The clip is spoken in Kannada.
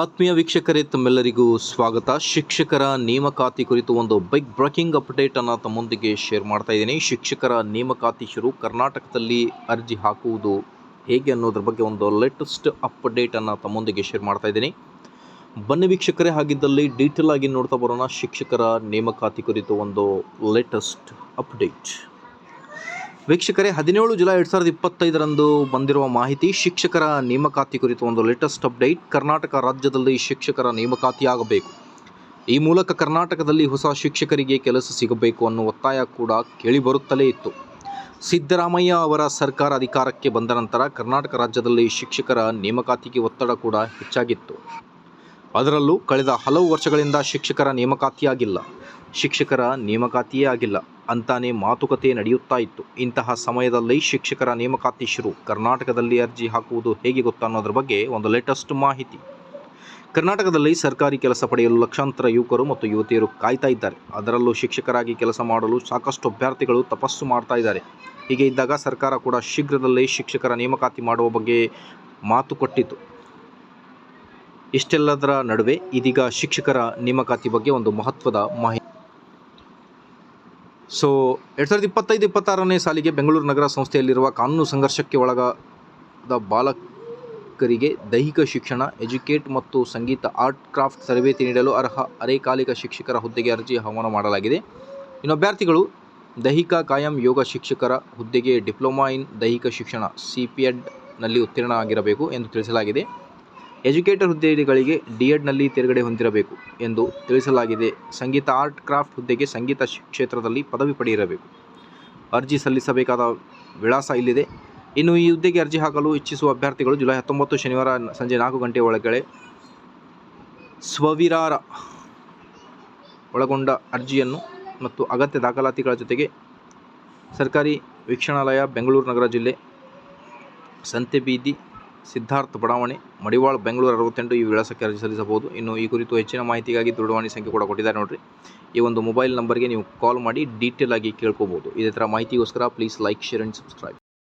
ಆತ್ಮೀಯ ವೀಕ್ಷಕರೇ, ತಮ್ಮೆಲ್ಲರಿಗೂ ಸ್ವಾಗತ. ಶಿಕ್ಷಕರ ನೇಮಕಾತಿ ಕುರಿತು ಒಂದು ಬೈಕ್ ಬ್ರೇಕಿಂಗ್ ಅಪ್ಡೇಟ್ ಅನ್ನು ತಮ್ಮೊಂದಿಗೆ ಶೇರ್ ಮಾಡ್ತಾ ಇದ್ದೀನಿ. ಶಿಕ್ಷಕರ ನೇಮಕಾತಿ ಶುರು ಕರ್ನಾಟಕದಲ್ಲಿ ಅರ್ಜಿ ಹಾಕುವುದು ಹೇಗೆ ಅನ್ನೋದ್ರ ಬಗ್ಗೆ ಒಂದು ಲೇಟೆಸ್ಟ್ ಅಪ್ಡೇಟ್ ಅನ್ನು ತಮ್ಮೊಂದಿಗೆ ಶೇರ್ ಮಾಡ್ತಾ ಇದ್ದೀನಿ. ಬನ್ನಿ ವೀಕ್ಷಕರೇ, ಹಾಗಿದ್ದಲ್ಲಿ ಡೀಟೇಲ್ ಆಗಿ ನೋಡ್ತಾ ಬರೋಣ. ಶಿಕ್ಷಕರ ನೇಮಕಾತಿ ಕುರಿತು ಒಂದು ಲೇಟೆಸ್ಟ್ ಅಪ್ಡೇಟ್ ವೀಕ್ಷಕರೇ, ಹದಿನೇಳು ಜುಲೈ ಎರಡು ಸಾವಿರದ ಇಪ್ಪತ್ತೈದರಂದು ಬಂದಿರುವ ಮಾಹಿತಿ, ಶಿಕ್ಷಕರ ನೇಮಕಾತಿ ಕುರಿತು ಒಂದು ಲೇಟೆಸ್ಟ್ ಅಪ್ಡೇಟ್ ಕರ್ನಾಟಕ ರಾಜ್ಯದಲ್ಲಿ ಶಿಕ್ಷಕರ ನೇಮಕಾತಿಯಾಗಬೇಕು. ಈ ಮೂಲಕ ಕರ್ನಾಟಕದಲ್ಲಿ ಹೊಸ ಶಿಕ್ಷಕರಿಗೆ ಕೆಲಸ ಸಿಗಬೇಕು ಅನ್ನೋ ಒತ್ತಾಯ ಕೂಡ ಕೇಳಿಬರುತ್ತಲೇ ಇತ್ತು. ಸಿದ್ದರಾಮಯ್ಯ ಅವರ ಸರ್ಕಾರ ಅಧಿಕಾರಕ್ಕೆ ಬಂದ ನಂತರ ಕರ್ನಾಟಕ ರಾಜ್ಯದಲ್ಲಿ ಶಿಕ್ಷಕರ ನೇಮಕಾತಿಗೆ ಒತ್ತಡ ಕೂಡ ಹೆಚ್ಚಾಗಿತ್ತು. ಅದರಲ್ಲೂ ಕಳೆದ ಹಲವು ವರ್ಷಗಳಿಂದ ಶಿಕ್ಷಕರ ನೇಮಕಾತಿಯಾಗಿಲ್ಲ. ಶಿಕ್ಷಕರ ನೇಮಕಾತಿಯೇ ಆಗಿಲ್ಲ. ಅಂತಾನೆ ಮಾತುಕತೆ ನಡೆಯುತ್ತಾ ಇತ್ತು. ಇಂತಹ ಸಮಯದಲ್ಲಿ ಶಿಕ್ಷಕರ ನೇಮಕಾತಿ ಶುರು. ಕರ್ನಾಟಕದಲ್ಲಿ ಅರ್ಜಿ ಹಾಕುವುದು ಹೇಗೆ ಗೊತ್ತಾ ಅನ್ನೋದ್ರ ಬಗ್ಗೆ ಒಂದು ಲೇಟೆಸ್ಟ್ ಮಾಹಿತಿ. ಕರ್ನಾಟಕದಲ್ಲಿ ಸರ್ಕಾರಿ ಕೆಲಸ ಪಡೆಯಲು ಲಕ್ಷಾಂತರ ಯುವಕರು ಮತ್ತು ಯುವತಿಯರು ಕಾಯ್ತಾ ಇದ್ದಾರೆ. ಅದರಲ್ಲೂ ಶಿಕ್ಷಕರಾಗಿ ಕೆಲಸ ಮಾಡಲು ಸಾಕಷ್ಟು ಅಭ್ಯರ್ಥಿಗಳು ತಪಸ್ಸು ಮಾಡ್ತಾ ಇದ್ದಾರೆ. ಹೀಗೆ ಇದ್ದಾಗ ಸರ್ಕಾರ ಕೂಡ ಶೀಘ್ರದಲ್ಲೇ ಶಿಕ್ಷಕರ ನೇಮಕಾತಿ ಮಾಡುವ ಬಗ್ಗೆ ಮಾತು ಕೊಟ್ಟಿತು ಇಷ್ಟೆಲ್ಲದರ ನಡುವೆ ಇದೀಗ ಶಿಕ್ಷಕರ ನೇಮಕಾತಿ ಬಗ್ಗೆ ಒಂದು ಮಹತ್ವದ ಮಾಹಿತಿ. ಸೊ, ಎರಡು ಸಾವಿರದ ಇಪ್ಪತ್ತೈದು, ಇಪ್ಪತ್ತಾರನೇ ಸಾಲಿಗೆ ಬೆಂಗಳೂರು ನಗರ ಸಂಸ್ಥೆಯಲ್ಲಿರುವ ಕಾನೂನು ಸಂಘರ್ಷಕ್ಕೆ ಒಳಗಾದ ಬಾಲಕರಿಗೆ ದೈಹಿಕ ಶಿಕ್ಷಣ, ಎಜುಕೇಟ್ ಮತ್ತು ಸಂಗೀತ, ಆರ್ಟ್, ಕ್ರಾಫ್ಟ್ ತರಬೇತಿ ನೀಡಲು ಅರ್ಹ ಅರೆಕಾಲಿಕ ಶಿಕ್ಷಕರ ಹುದ್ದೆಗೆ ಅರ್ಜಿ ಆಹ್ವಾನ ಮಾಡಲಾಗಿದೆ. ಇನ್ನು ಅಭ್ಯರ್ಥಿಗಳು ದೈಹಿಕ ಕಾಯಂ ಯೋಗ ಶಿಕ್ಷಕರ ಹುದ್ದೆಗೆ ಡಿಪ್ಲೊಮಾ ಇನ್ ದೈಹಿಕ ಶಿಕ್ಷಣ, ಸಿ ಪಿ ಎಡ್ನಲ್ಲಿ ಉತ್ತೀರ್ಣ ಆಗಿರಬೇಕು ಎಂದು ತಿಳಿಸಲಾಗಿದೆ. ಎಜುಕೇಟರ್ ಹುದ್ದೆಗಳಿಗೆ ಡಿ ಎಡ್ನಲ್ಲಿ ತೇರ್ಗಡೆ ಹೊಂದಿರಬೇಕು ಎಂದು ತಿಳಿಸಲಾಗಿದೆ. ಸಂಗೀತ, ಆರ್ಟ್, ಕ್ರಾಫ್ಟ್ ಹುದ್ದೆಗೆ ಸಂಗೀತ ಕ್ಷೇತ್ರದಲ್ಲಿ ಪದವಿ ಪಡೆಯಿರಬೇಕು. ಅರ್ಜಿ ಸಲ್ಲಿಸಬೇಕಾದ ವಿಳಾಸ ಇಲ್ಲಿದೆ. ಇನ್ನು ಈ ಹುದ್ದೆಗೆ ಅರ್ಜಿ ಹಾಕಲು ಇಚ್ಛಿಸುವ ಅಭ್ಯರ್ಥಿಗಳು ಜುಲೈ ಹತ್ತೊಂಬತ್ತು ಶನಿವಾರ ಸಂಜೆ ನಾಲ್ಕು ಗಂಟೆ ಒಳಗಡೆ ಸ್ವವಿರಾರ ಒಳಗೊಂಡ ಅರ್ಜಿಯನ್ನು ಮತ್ತು ಅಗತ್ಯ ದಾಖಲಾತಿಗಳ ಜೊತೆಗೆ ಸರ್ಕಾರಿ ವೀಕ್ಷಣಾಲಯ, ಬೆಂಗಳೂರು ನಗರ ಜಿಲ್ಲೆ ಸಂತೆಬೀದಿ ಸಿದ್ಧಾರ್ಥ ಬಡಾವಣೆ, ಮಡಿವಾಳ, ಬೆಂಗಳೂರು ಅರವತ್ತೆಂಟು ಈ ವಿಳಾಸಕ್ಕೆ ಅರ್ಜಿ ಸಲ್ಲಿಸಬಹುದು. ಇನ್ನು ಈ ಕುರಿತು ಹೆಚ್ಚಿನ ಮಾಹಿತಿಗಾಗಿ ದೂರವಾಣಿ ಸಂಖ್ಯೆ ಕೂಡ ಕೊಟ್ಟಿದ್ದಾರೆ ನೋಡಿರಿ. ಈ ಒಂದು ಮೊಬೈಲ್ ನಂಬರ್ಗೆ ನೀವು ಕಾಲ್ ಮಾಡಿ ಡೀಟೇಲ್ ಆಗಿ ಕೇಳ್ಕೋಬೋದು. ಇದೇ ಥರ ಮಾಹಿತಿಗೋಸ್ಕರ please like, share and subscribe.